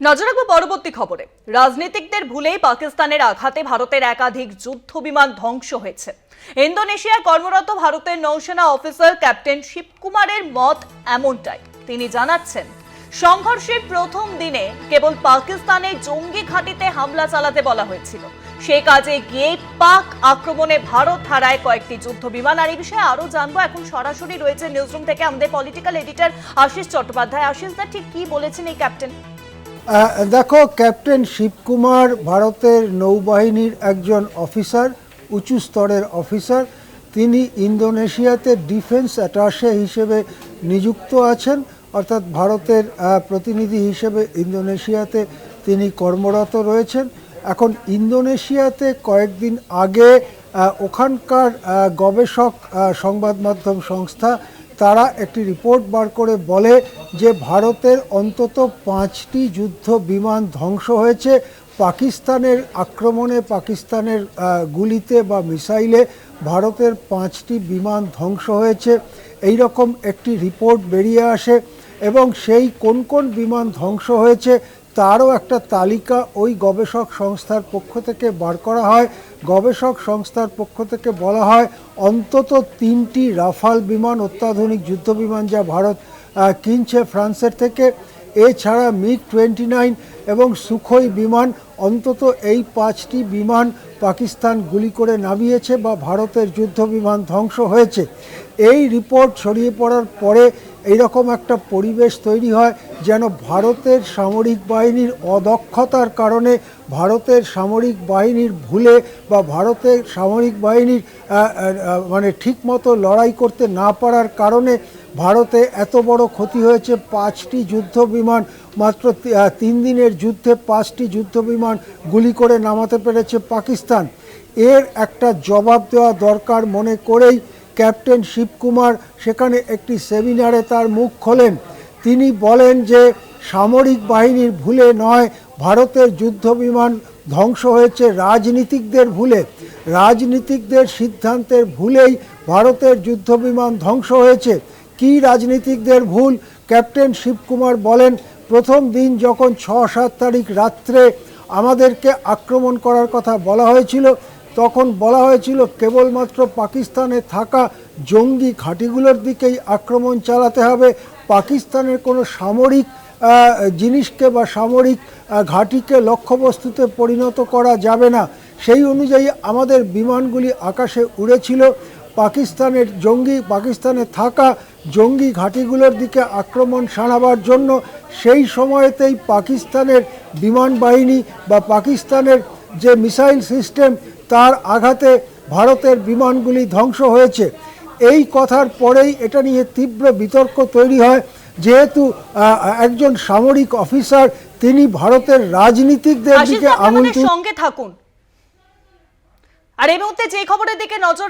নজর রাখব পরবর্তী খবরে। রাজনীতিকদের ভুলেই পাকিস্তানের আঘাতে ভারতের একাধিক যুদ্ধ বিমান ধ্বংস হয়েছে। ইন্দোনেশিয়ায় কর্মরত ভারতের নৌসেনা অফিসার ক্যাপ্টেন শিবকুমারের মত এমনটাই। তিনি জানাচ্ছেন, সংঘর্ষের প্রথম দিনে কেবল পাকিস্তানের জঙ্গি ঘাঁটিতে হামলা চালাতে বলা হয়েছিল। সে কাজে গিয়ে পাক আক্রমণে ভারত হারায় কয়েকটি যুদ্ধ বিমান। আর এই বিষয়ে আরও জানব। এখন সরাসরি রয়েছে নিউজরুম থেকে আমাদের পলিটিক্যাল এডিটর আশিস চট্টোপাধ্যায়। আশিস দা, ঠিক কি বলেছেন এই ক্যাপ্টেন? দেখো, ক্যাপ্টেন শিবকুমার ভারতের নৌবাহিনীর একজন অফিসার, উঁচু স্তরের অফিসার। তিনি ইন্দোনেশিয়াতে ডিফেন্স অ্যাটাশে হিসেবে নিযুক্ত আছেন। অর্থাৎ ভারতের প্রতিনিধি হিসেবে ইন্দোনেশিয়াতে তিনি কর্মরত রয়েছেন। এখন ইন্দোনেশিয়াতে কয়েকদিন আগে ওখানকার গবেষক সংবাদ মাধ্যম সংস্থা তারা একটি রিপোর্ট বার করে বলে যে ভারতের অন্তত পাঁচটি যুদ্ধ বিমান ধ্বংস হয়েছে। পাকিস্তানের আক্রমণে পাকিস্তানের গুলিতে বা মিসাইলে ভারতের পাঁচটি বিমান ধ্বংস হয়েছে। এই রকম একটি রিপোর্ট বেরিয়ে আসে এবং সেই কোন কোন বিমান ধ্বংস হয়েছে তারও একটা তালিকা ওই গবেষক সংস্থার পক্ষ থেকে বার করা হয়। গবেষক সংস্থার পক্ষ থেকে বলা হয়, অন্তত তিনটি রাফাল বিমান অত্যাধুনিক যুদ্ধ বিমান যা ভারত কিনছে ফ্রান্সের থেকে। এছাড়া মিগ টোয়েন্টি নাইন এবং সুখোই বিমান অন্তত এই পাঁচটি বিমান পাকিস্তান গুলি করে নামিয়েছে বা ভারতের যুদ্ধ বিমান ধ্বংস হয়েছে। এই রিপোর্ট ছড়িয়ে পড়ার পরে এইরকম একটা পরিবেশ তৈরি হয় যেন ভারতের সামরিক বাহিনীর অদক্ষতার কারণে ভারতের সামরিক বাহিনীর ভুলে বা ভারতের সামরিক বাহিনীর মানে ঠিকমতো লড়াই করতে না পারার কারণে ভারতে এত বড় ক্ষতি হয়েছে। পাঁচটি যুদ্ধ বিমান, মাত্র তিন দিনের যুদ্ধে পাঁচটি যুদ্ধ বিমান গুলি করে নামাতে পেরেছে পাকিস্তান। এর একটা জবাব দেওয়া দরকার মনে করেই ক্যাপ্টেন শিবকুমার সেখানে একটি সেমিনারে তার মুখ খোলেন। তিনি বলেন যে, সামরিক বাহিনীর ভুলে নয়, ভারতের যুদ্ধ বিমান ধ্বংস হয়েছে রাজনীতিকদের ভুলে। রাজনীতিকদের সিদ্ধান্তের ভুলেই ভারতের যুদ্ধ বিমান ধ্বংস হয়েছে। কি রাজনীতিকদের ভুল? ক্যাপ্টেন শিবকুমার বলেন, প্রথম দিন যখন ছ সাত তারিখ রাত্রে আমাদেরকে আক্রমণ করার কথা বলা হয়েছিল তখন বলা হয়েছিল কেবলমাত্র পাকিস্তানে থাকা জঙ্গি ঘাঁটিগুলোর দিকেই আক্রমণ চালাতে হবে। পাকিস্তানের কোনো সামরিক জিনিসকে বা সামরিক ঘাঁটিকে লক্ষ্যবস্তুতে পরিণত করা যাবে না। সেই অনুযায়ী আমাদের বিমানগুলি আকাশে উড়েছিল। পাকিস্তানের জঙ্গি, পাকিস্তানে থাকা জঙ্গি ঘাঁটিগুলোর দিকে আক্রমণ সানাবার জন্য সেই সময়তেই পাকিস্তানের বিমান বাহিনী বা পাকিস্তানের যে মিসাইল সিস্টেম তার আঘাতে ভারতের বিমানগুলি ধ্বংস হয়েছে। এই কথার পরেই এটা নিয়ে তীব্র বিতর্ক তৈরি হয়। যেহেতু একজন সামরিক অফিসার তিনি ভারতের রাজনীতিকদের দিকে আঙুল সঙ্গে থাকুন। আর এই মুহূর্তে যে খবরের দিকে নজর